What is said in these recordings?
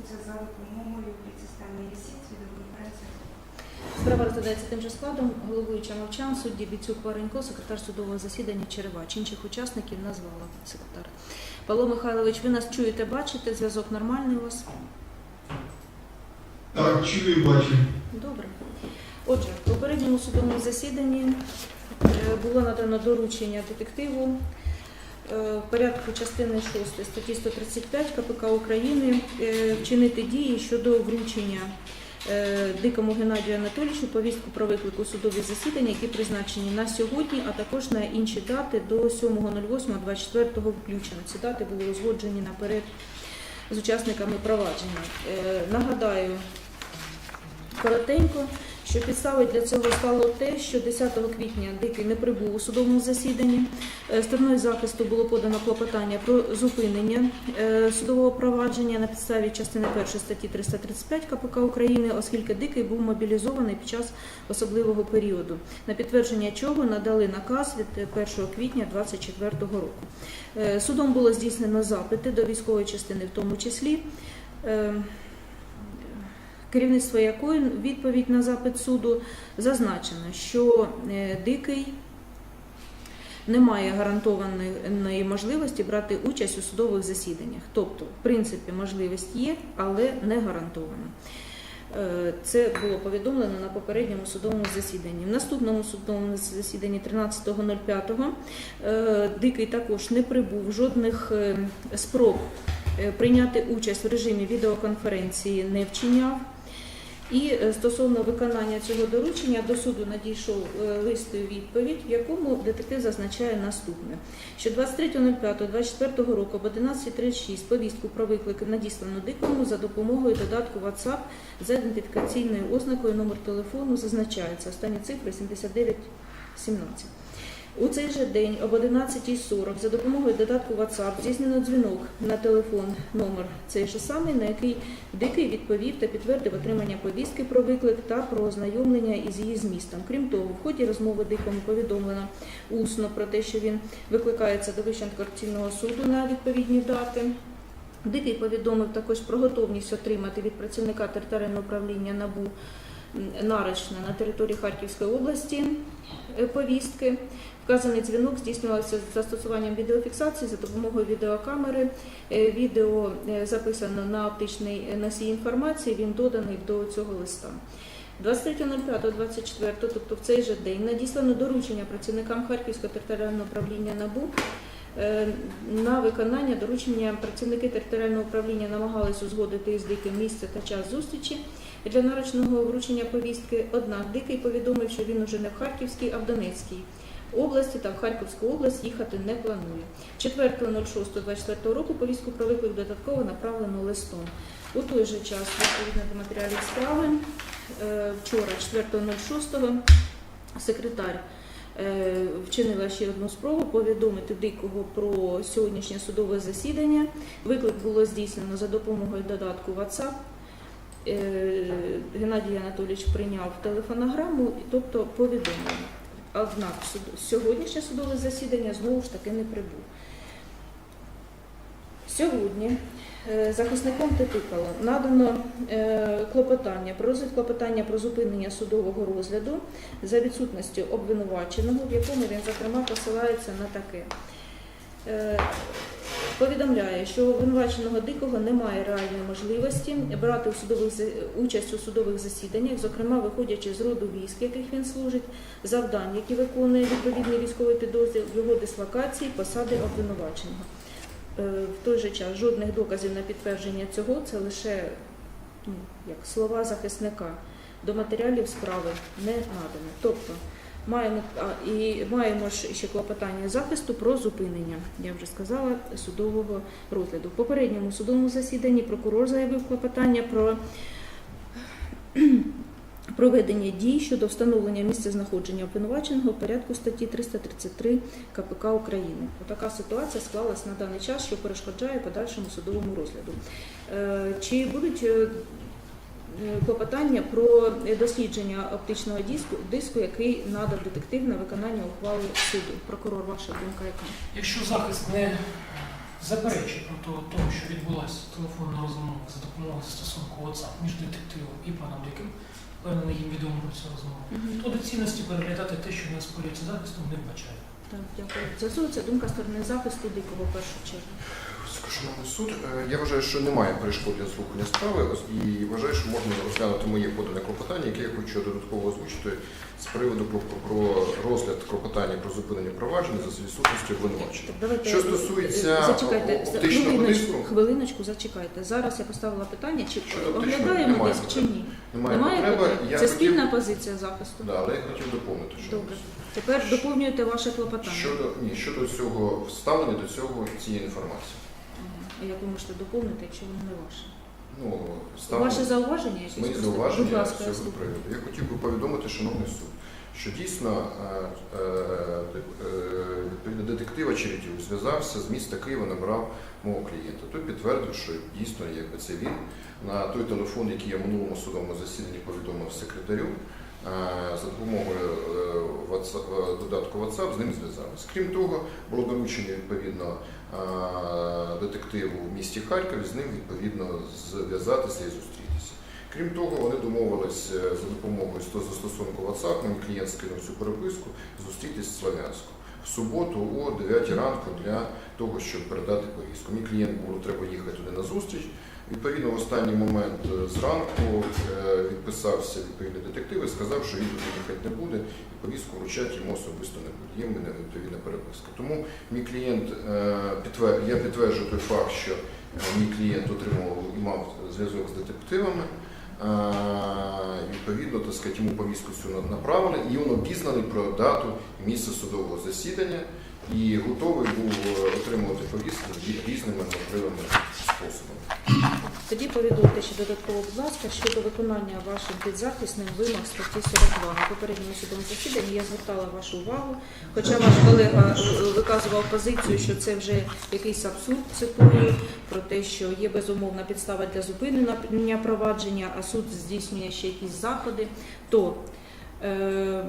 допомогою підсистемної лісиці відеоконференції. Справа розглядається тим же складом. Головуюча мовчан, судді Біцюк Варенько, секретар судового засідання Черевач. Інших учасників назвала секретар. Павло Михайлович, ви нас чуєте, бачите? Зв'язок нормальний у вас? Так, чую, бачу. Добре. Отже, в попередньому судовому засіданні е, було надано доручення детективу в порядку частини 6 статті 135 КПК України е, вчинити дії щодо вручення е, Дикому Геннадію Анатолійовичу повістку про виклик у судові засідання, які призначені на сьогодні, а також на інші дати до 7.08.24 включно. Ці дати були узгоджені наперед з учасниками провадження. Е, Нагадаю, коротенько, що підставою для цього стало те, що 10 квітня Дикий не прибув у судовому засіданні. Е, Стороною захисту було подано клопотання про зупинення е, судового провадження на підставі частини 1 статті 335 КПК України, оскільки Дикий був мобілізований під час особливого періоду, на підтвердження чого надали наказ від 1 квітня 2024 року. Е, Судом було здійснено запити до військової частини, в тому числі. Керівництво якої відповідь на запит суду зазначено, що е, дикий не має гарантованої можливості брати участь у судових засіданнях. Тобто, в принципі, можливість є, але не гарантована. Е, Це було повідомлено на попередньому судовому засіданні. В наступному судовому засіданні 13.05 е, Дикий також не прибув жодних спроб прийняти участь в режимі відеоконференції не вчиняв. І е, стосовно виконання цього доручення до суду надійшов е, лист і відповідь, в якому детектив зазначає наступне: що 23.05.24 року об 11.36 повістку про виклик надіслано дикому за допомогою додатку WhatsApp за ідентифікаційною ознакою номер телефону зазначається останні цифри 7917. У цей же день об 11.40 за допомогою додатку WhatsApp здійснено дзвінок на телефон номер цей же самий, на який Дикий відповів та підтвердив отримання повістки про виклик та про ознайомлення із її змістом. Крім того, в ході розмови Дикому повідомлено усно про те, що він викликається до Вищого антикорупційного суду на відповідні дати. Дикий повідомив також про готовність отримати від працівника територіального управління НАБУ нарочно на території Харківської області е, повістки. Вказаний дзвінок здійснювався з застосуванням відеофіксації за допомогою відеокамери. Е, Відео е, записано на оптичний носій інформації. Він доданий до цього листа. 23.05.24, тобто в цей же день, надіслано доручення працівникам Харківського територіального управління НАБУ Е, На виконання доручення працівники територіального управління намагались узгодити із диким місце та час зустрічі для нарочного вручення повістки. Однак дикий повідомив, що він уже не в Харківській, а в Донецькій області та в Харківську область їхати не планує. 4.06.24 року повістку про виклик додатково направлено листом. У той же час, відповідно до матеріалів справи, е, вчора, 4.06, секретар е, вчинила ще одну спробу повідомити дикого про сьогоднішнє судове засідання. Виклик було здійснено за допомогою додатку WhatsApp. Е, Геннадій Анатолійович прийняв телефонограму, тобто повідомлення. Однак сьогоднішнє судове засідання знову ж таки не прибув. Сьогодні е, захисником Тетикало надано е, клопотання про клопотання про зупинення судового розгляду за відсутністю обвинуваченого, в якому він зокрема посилається на таке. Повідомляє, що обвинуваченого дикого немає реальної можливості брати у судових участь у судових засіданнях, зокрема виходячи з роду військ, яких він служить, завдань, які виконує відповідний військовий підрозділ, його дислокації, посади обвинуваченого. Е, В той же час жодних доказів на підтвердження цього це лише ну, як слова захисника. До матеріалів справи не надано. Тобто маємо і маємо ж ще клопотання захисту про зупинення. Я вже сказала судового розгляду. В попередньому судовому засіданні прокурор заявив клопотання про проведення дій щодо встановлення місця знаходження обвинуваченого в порядку статті 333 КПК України. Така ситуація склалась на даний час, що перешкоджає подальшому судовому розгляду. Е, Чи будуть е, клопотання про дослідження оптичного диску, диску, який надав детектив на виконання ухвали суду? Прокурор, ваша думка яка? Якщо захист не заперечує проти того, що відбулася телефонна розмова за допомогою застосунку WhatsApp між детективом і паном Диким, впевнений їм відомо про цю розмову, Мгм. то доцільності переглядати те, що не спорюється захистом, не вбачає. Так, дякую. З'ясується думка сторони захисту дикого в першу чергу. Шановний суд, е, я вважаю, що немає перешкод для слухання справи і вважаю, що можна розглянути моє подане клопотання, яке я хочу додатково озвучити з приводу про, про- розгляд клопотання про зупинення провадження за відсутністю обвинувачення. Давайте Що стосується е, зачекайте оптичного хвилиночку, тиску? хвилиночку, зачекайте. Зараз я поставила питання, чи Щодо оглядаємо десь чи ні. Немає, Немає потреби. потреби? Я Це хотів- спільна позиція захисту. Да, але я хотів доповнити. що Добре. Тепер доповнюєте ваше клопотання. Щодо ні, щодо цього вставлення до цього цієї інформації. Ага. А як ви можете доповнити, якщо воно не ваше? Ну, ставлення- Ваше зауваження якесь? Мої Просто? зауваження Будь ласка, з я цього слухаю. приводу. Я хотів би повідомити, шановний суд, що дійсно е, е, е, відповідно детектив Чередюк зв'язався з міста Києва, набрав мого клієнта. Той підтвердив, що дійсно якби це він на той телефон, який я в минулому судовому засіданні повідомив секретарю. е, За допомогою е, WhatsApp, е, додатку WhatsApp з ним зв'язалися. Крім того, було доручення відповідно е, детективу в місті Харкові з ним відповідно зв'язатися і зустрітися. Крім того, вони домовились е, за допомогою сто- застосунку WhatsApp, мені клієнт скинув цю переписку, зустрітись в Слов'янську в суботу о 9 ранку для того, щоб передати повістку. Мій клієнт було треба їхати туди на зустріч. Відповідно, в останній момент е, зранку е, відписався відповідний детектив і сказав, що він туди їхати не буде, і повістку вручати йому особисто не буде. Є мене відповідна переписка. Тому мій клієнт е, я підтверджую той факт, що мій клієнт отримував і мав зв'язок з детективами. Відповідно, так сказати, йому повістку цю на- направили, і він обізнаний про дату і місце судового засідання і готовий був е, отримувати повістку різними можливими способами. Тоді повідомте ще додатково, будь ласка, щодо виконання вашим підзахисним вимог статті 42. На попередньому судовому засіданні я звертала вашу увагу, хоча ваш колега е, виказував позицію, що це вже якийсь абсурд, цитую, про те, що є безумовна підстава для зупинення провадження, а суд здійснює ще якісь заходи, то е,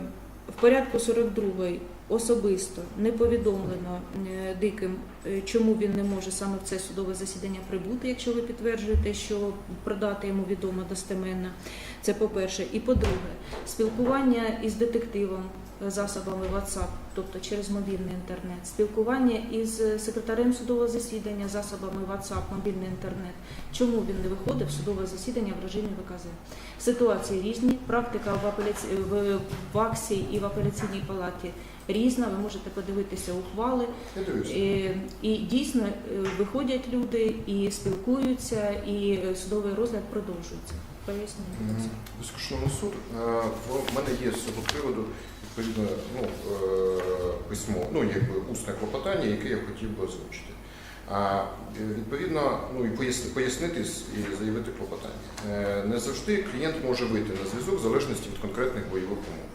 в порядку 42 особисто не повідомлено е, диким, чому він не може саме в це судове засідання прибути, якщо ви підтверджуєте, що продати йому відомо достеменно. Це по-перше. І по-друге, спілкування із детективом е, засобами WhatsApp, тобто через мобільний інтернет, спілкування із е, секретарем судового засідання засобами WhatsApp, мобільний інтернет. Чому він не виходив в судове засідання в режимі ВКЗ? Ситуації різні, практика в, апеляці... в ВАКСі і в апеляційній палаті різна. Ви можете подивитися ухвали. І дійсно е, виходять люди і спілкуються, і е, судовий розгляд продовжується. Ласка. Безкоштовний суд. Е, В мене є з цього приводу відповідно ну, письмо, ну якби усне клопотання, яке я хотів би озвучити. А відповідно, ну і поясни- пояснити і заявити клопотання. Не завжди клієнт може вийти на зв'язок в залежності від конкретних бойових умов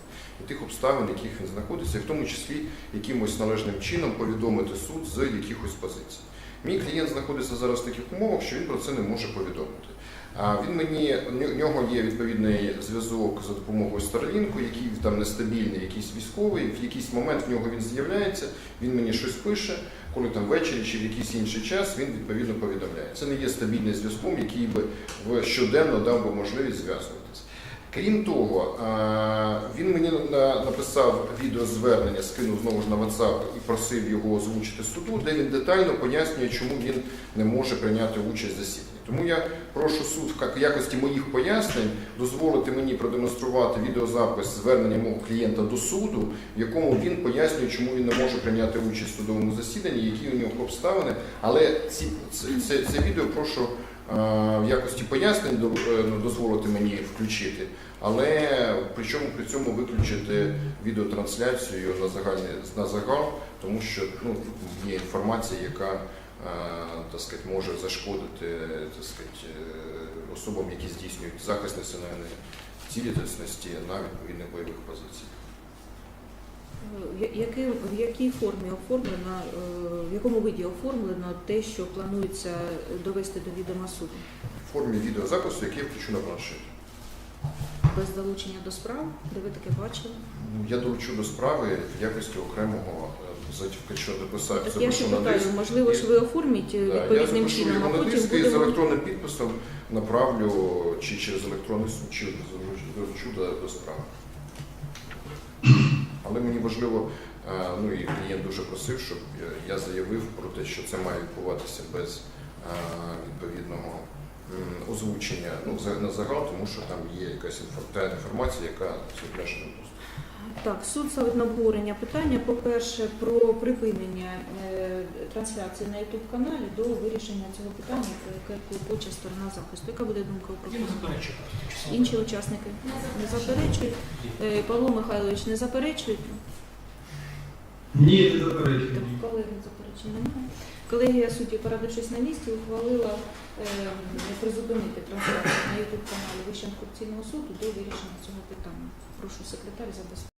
тих обставин, яких він знаходиться, і в тому числі якимось належним чином повідомити суд з якихось позицій. Мій клієнт знаходиться зараз в таких умовах, що він про це не може повідомити. А він мені в нього є відповідний зв'язок за допомогою Старлінку, який там нестабільний, якийсь військовий. В якийсь момент в нього він з'являється, він мені щось пише, коли там ввечері чи в якийсь інший час він відповідно повідомляє. Це не є стабільним зв'язком, який би щоденно дав би можливість зв'язуватися. Крім того, е, він мені на- написав відеозвернення, скинув знову ж на WhatsApp і просив його озвучити суду, де він детально пояснює, чому він не може прийняти участь в засіданні. Тому я прошу суд в якості моїх пояснень дозволити мені продемонструвати відеозапис звернення мого клієнта до суду, в якому він пояснює, чому він не може прийняти участь в судовому засіданні, які у нього обставини. Але ці, це, це, відео прошу в якості пояснень е, ну, дозволити мені включити, але причому при цьому виключити відеотрансляцію на загальний на загал, тому що ну, є інформація, яка е, так сказати, може зашкодити так сказати, е, особам, які здійснюють захист національної цілісності на відповідних бойових позиціях. В який- в якій формі оформлено, е, в якому виді оформлено те, що планується довести до відома суду? В формі відеозапису, який я включу на планшет. Без залучення до справ, де ви таке бачили? Ну, Я долучу до справи в якості окремого е, запишу, написав, Так я ще питаю, можливо ж ви оформіть е, відповідним чином, а потім диск і з електронним підписом направлю чи через електронний суд, чи доручу до, до справи. Але мені важливо, е, ну і клієнт дуже просив, щоб я заявив про те, що це має відбуватися без е, відповідного озвучення ну, на загал, тому що там є якась інфо- інформація, яка обмеженим доступом. Так, суд ставить на обговорення питання, по-перше, про припинення е, трансляції на youtube каналі до вирішення цього питання, про яке клопоче сторона захисту. Яка буде думка у Я прокурора? Інші учасники не заперечують. Е, Павло Михайлович не заперечують. Ні, не Так, заперечую. колеги заперечень немає. Колегія суддів, порадившись на місці, ухвалила е, призупинити трансляцію на youtube каналі Вищого антикорупційного суду до вирішення цього питання. Прошу секретар забезпечити.